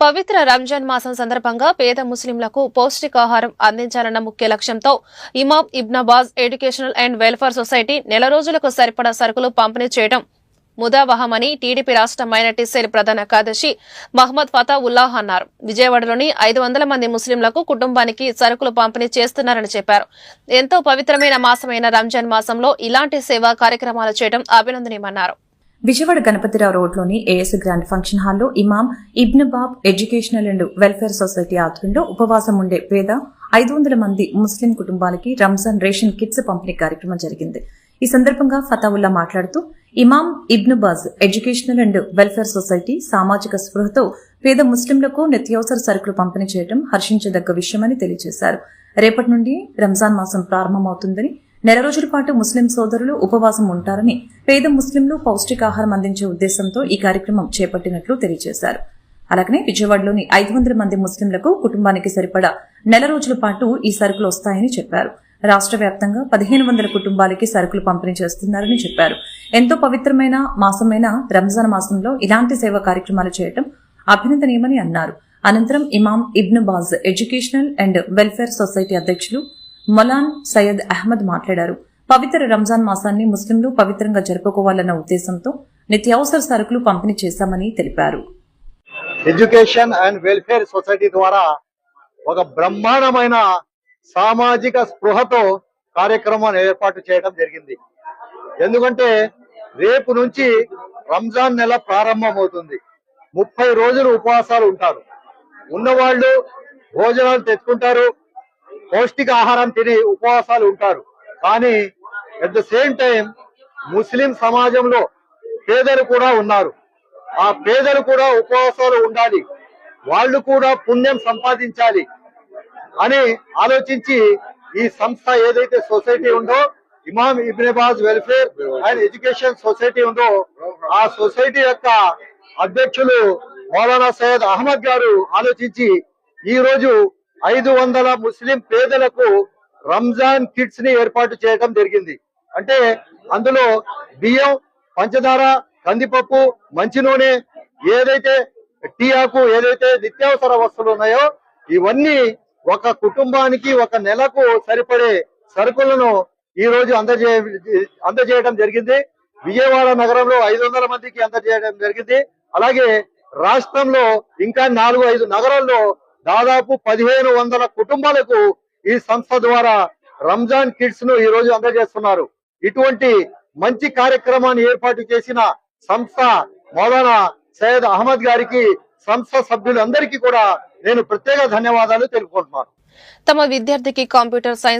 పవిత్ర రంజాన్ మాసం సందర్భంగా పేద ముస్లింలకు పౌష్టికాహారం అందించాలన్న ముఖ్య లక్ష్యంతో Imam Ibn Baz educational and welfare society నెల రోజులకు సరిపడా సరుకులు పంపిణీ చేయడం ముదావహమని టీడీపీ రాష్ట్ర మైనార్టీ సెల్ ప్రధాన కార్యదర్శి మహమ్మద్ ఫతా ఉల్లాహ్ అన్నారు. విజయవాడలోని ఐదు వందల మంది ముస్లింలకు కుటుంబానికి సరుకులు పంపిణీ చేస్తున్నారని చెప్పారు. ఎంతో పవిత్రమైన మాసమైన రంజాన్ మాసంలో ఇలాంటి సేవా కార్యక్రమాలు చేయడం అభినందనీయమన్నారు. విజయవాడ గణపతిరావు రోడ్లోని ఏఎస్ గ్రాండ్ ఫంక్షన్ హాల్లో Imam Ibn Baz educational and welfare society ఆధ్వర్యంలో ఉపవాసం ఉండే పేద ఐదు వందల మంది ముస్లిం కుటుంబాలకి రంజాన్ రేషన్ కిట్స్ పంపిణీ కార్యక్రమం జరిగింది. ఈ సందర్భంగా ఫతావుల్లా మాట్లాడుతూ Imam Ibn Baz educational and welfare society సామాజిక స్పృహతో పేద ముస్లింలకు నిత్యావసర సరుకులు పంపిణీ చేయడం హర్షించదగ్గ విషయమని తెలియజేశారు. రేపటి నుండి రంజాన్ మాసం ప్రారంభమవుతుందని నెల రోజుల పాటు ముస్లిం సోదరులు ఉపవాసం ఉంటారని పేద ముస్లింలు పౌష్టికాహారం అందించే ఉద్దేశంతో ఈ కార్యక్రమం చేపట్టినట్లు తెలియజేశారు. అలాగనే విజయవాడలోని ఐదు వందల మంది ముస్లింలకు కుటుంబానికి సరిపడా నెల రోజుల పాటు ఈ సరుకులు వస్తాయని చెప్పారు. రాష్ట్ర వ్యాప్తంగా పదిహేను వందల కుటుంబాలకి సరుకులు పంపిణీ చేస్తున్నారని చెప్పారు. ఎంతో పవిత్రమైన మాసమైన రంజాన్ మాసంలో ఇలాంటి సేవా కార్యక్రమాలు చేయడం అభినందనీయమని అన్నారు. అనంతరం Imam Ibn Baz educational and welfare society అధ్యక్షులు మలాన్ సయ్యద్ అహ్మద్ మాట్లాడారు. పవిత్ర రంజాన్ మాసాన్ని ముస్లింలు పవిత్రంగా జరుపుకోవాలన్న ఉద్దేశంతో నిత్యావసర సరుకులు పంపిణీ చేశామని తెలిపారు. ఎడ్యుకేషన్ అండ్ వెల్ఫేర్ సొసైటీ ద్వారా ఒక బ్రహ్మాండమైన సామాజిక స్పృహతో కార్యక్రమాన్ని ఏర్పాటు చేయడం జరిగింది. ఎందుకంటే రేపు నుంచి రంజాన్ నెల ప్రారంభమవుతుంది. ముప్పై రోజులు ఉపవాసాలు ఉంటారు. ఉన్నవాళ్ళు భోజనాలు తెచ్చుకుంటారు. పౌష్టిక ఆహారం తిని ఉపవాసాలు ఉంటారు. కానీ at the same time Muslim సమాజంలో పేదలు కూడా ఉన్నారు. ఆ పేదలు కూడా ఉపవాసాలు ఉండాలి. వాళ్ళు కూడా పుణ్యం సంపాదించాలి అని ఆలోచించి ఈ సంస్థ ఏదైతే సొసైటీ ఉందో Imam Ibn Baz welfare and education society ఉందో ఆ సొసైటీ యొక్క అధ్యక్షులు మౌలానా సయ్యద్ అహ్మద్ గారు ఆలోచించి ఈ రోజు ఐదు వందల ముస్లిం పేదలకు రంజాన్ కిట్స్ని ఏర్పాటు చేయడం జరిగింది. అంటే అందులో బియ్యం పంచదార కందిపప్పు మంచి నూనె ఏదైతే టీ ఆకు ఏదైతే నిత్యావసర వస్తువులు ఉన్నాయో ఇవన్నీ ఒక కుటుంబానికి ఒక నెలకు సరిపడే సరుకులను ఈ రోజు అందజే అందజేయడం జరిగింది. విజయవాడ నగరంలో ఐదు వందల మందికి అందజేయడం జరిగింది. అలాగే రాష్ట్రంలో ఇంకా నాలుగు ఐదు నగరాల్లో దాదాపు పదిహేను వందల కుటుంబాలకు ఈ సంస్థ ద్వారా రంజాన్ కిట్స్ను ఈ రోజు అందజేస్తున్నారు. ఇటువంటి మంచి కార్యక్రమాన్ని ఏర్పాటు చేసిన సంస్థ మౌలానా సయ్యద్ అహ్మద్ గారికి సంస్థ సభ్యులందరికీ కూడా నేను ప్రత్యేక ధన్యవాదాలు తెలుపుకుంటున్నాను. తమ విద్యార్థికి కంప్యూటర్ సైన్స్